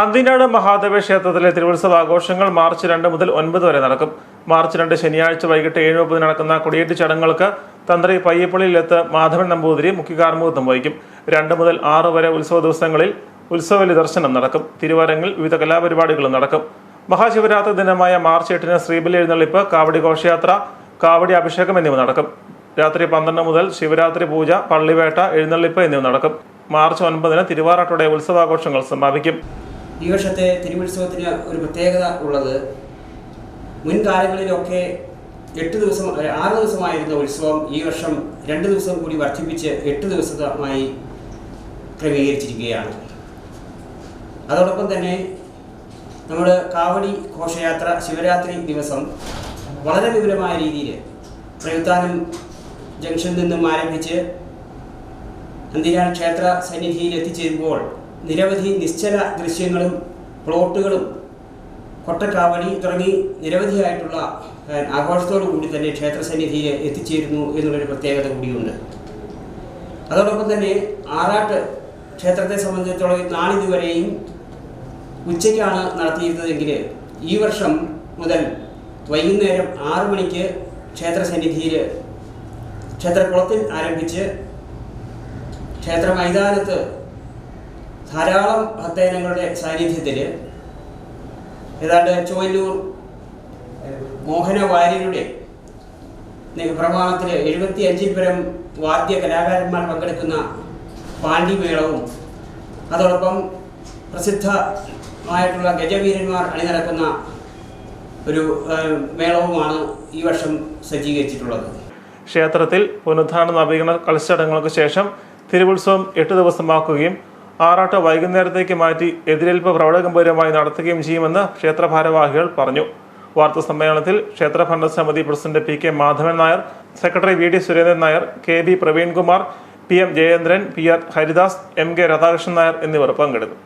അന്തിനാട് മഹാദേവ ക്ഷേത്രത്തിലെ തിരുവുത്സവ ആഘോഷങ്ങൾ മാർച്ച് രണ്ട് മുതൽ ഒൻപത് വരെ നടക്കും. മാർച്ച് രണ്ട് ശനിയാഴ്ച വൈകിട്ട് ഏഴ് മുപ്പത് നടക്കുന്ന കൊടിയേറ്റ് ചടങ്ങുകൾക്ക് തന്ത്രി പയ്യപ്പള്ളിയിലെത്ത് മാധവൻ നമ്പൂതിരി മുഖ്യ കാർമുകത്വം വഹിക്കും. രണ്ട് മുതൽ ആറ് വരെ ഉത്സവ ദിവസങ്ങളിൽ ഉത്സവ ദർശനം നടക്കും. തിരുവരങ്ങിൽ വിവിധ കലാപരിപാടികളും നടക്കും. മഹാശിവരാത്രി ദിനമായ മാർച്ച് എട്ടിന് ശ്രീബലി എഴുന്നള്ളിപ്പ് കാവടി ഘോഷയാത്ര കാവടി അഭിഷേകം എന്നിവ നടക്കും. രാത്രി പന്ത്രണ്ട് മുതൽ ശിവരാത്രി പൂജ പള്ളിവേട്ട എഴുന്നള്ളിപ്പ് എന്നിവ നടക്കും. മാർച്ച് ഒൻപതിന് തിരുവാറാട്ടോടെ ഉത്സവാഘോഷങ്ങൾ സമാപിക്കും. ഈ വർഷത്തെ തിരുവുത്സവത്തിന് ഒരു പ്രത്യേകത ഉള്ളത് മുൻകാലങ്ങളിലൊക്കെ എട്ട് ദിവസം ആറ് ദിവസമായിരുന്ന ഉത്സവം ഈ വർഷം രണ്ട് ദിവസം കൂടി വർദ്ധിപ്പിച്ച് എട്ട് ദിവസമായി ക്രമീകരിച്ചിരിക്കുകയാണ്. അതോടൊപ്പം തന്നെ നമ്മുടെ കാവടി ഘോഷയാത്ര ശിവരാത്രി ദിവസം വളരെ വിപുലമായ രീതിയിൽ പ്രയുത്താനം ജംഗ്ഷനിൽ നിന്നും ആരംഭിച്ച് അന്തിരാൻ ക്ഷേത്ര സന്നിധിയിൽ എത്തിച്ചേരുമ്പോൾ നിരവധി നിശ്ചല ദൃശ്യങ്ങളും പ്ലോട്ടുകളും കൊട്ടക്കാവടി തുടങ്ങി നിരവധിയായിട്ടുള്ള ആഘോഷത്തോടു കൂടി തന്നെ ക്ഷേത്ര സന്നിധിയെ എത്തിച്ചേരുന്നു എന്നുള്ളൊരു പ്രത്യേകത കൂടിയുണ്ട്. അതോടൊപ്പം തന്നെ ആറാട്ട് ക്ഷേത്രത്തെ സംബന്ധിച്ചിടത്തോളം നാളിതുവരെയും ഉച്ചയ്ക്കാണ് നടത്തിയിരുന്നതെങ്കിൽ ഈ വർഷം മുതൽ വൈകുന്നേരം ആറു മണിക്ക് ക്ഷേത്ര സന്നിധിയിൽ ക്ഷേത്രക്കുളത്തിൽ ആരംഭിച്ച് ക്ഷേത്ര മൈതാനത്ത് ധാരാളം ഭക്തജനങ്ങളുടെ സാന്നിധ്യത്തിൽ ഏതാണ്ട് ചോല്ലൂർ മോഹന വാര്യരുടെ പ്രമാണത്തിൽ എഴുപത്തി അഞ്ചിൽ പരം വാദ്യ കലാകാരന്മാർ പങ്കെടുക്കുന്ന പാണ്ഡിമേളവും അതോടൊപ്പം പ്രസിദ്ധമായിട്ടുള്ള ഗജവീരന്മാർ അണിനിരക്കുന്ന ഒരു മേളവുമാണ് ഈ വർഷം സജ്ജീകരിച്ചിട്ടുള്ളത്. ക്ഷേത്രത്തിൽ പുനരുദ്ധാരണ നവീകരണ കളിച്ചടങ്ങുകൾക്ക് ശേഷം തിരുവുത്സവം എട്ട് ദിവസമാക്കുകയും ആറാട്ട് വൈകുന്നേരത്തേക്ക് മാറ്റി എതിരേൽപ്പ് പ്രൗഢഗംഭീരമായി നടത്തുകയും ചെയ്യുമെന്ന് ക്ഷേത്ര ഭാരവാഹികൾ പറഞ്ഞു. വാർത്താ സമ്മേളനത്തിൽ ക്ഷേത്ര ഭരണസമിതി president P K Madhavan Nair secretary V D Surendran Nair K B Praveenkumar P M Jayendran P R Haridas M K Radhakrishnan Nair എന്നിവർ പങ്കെടുത്തു.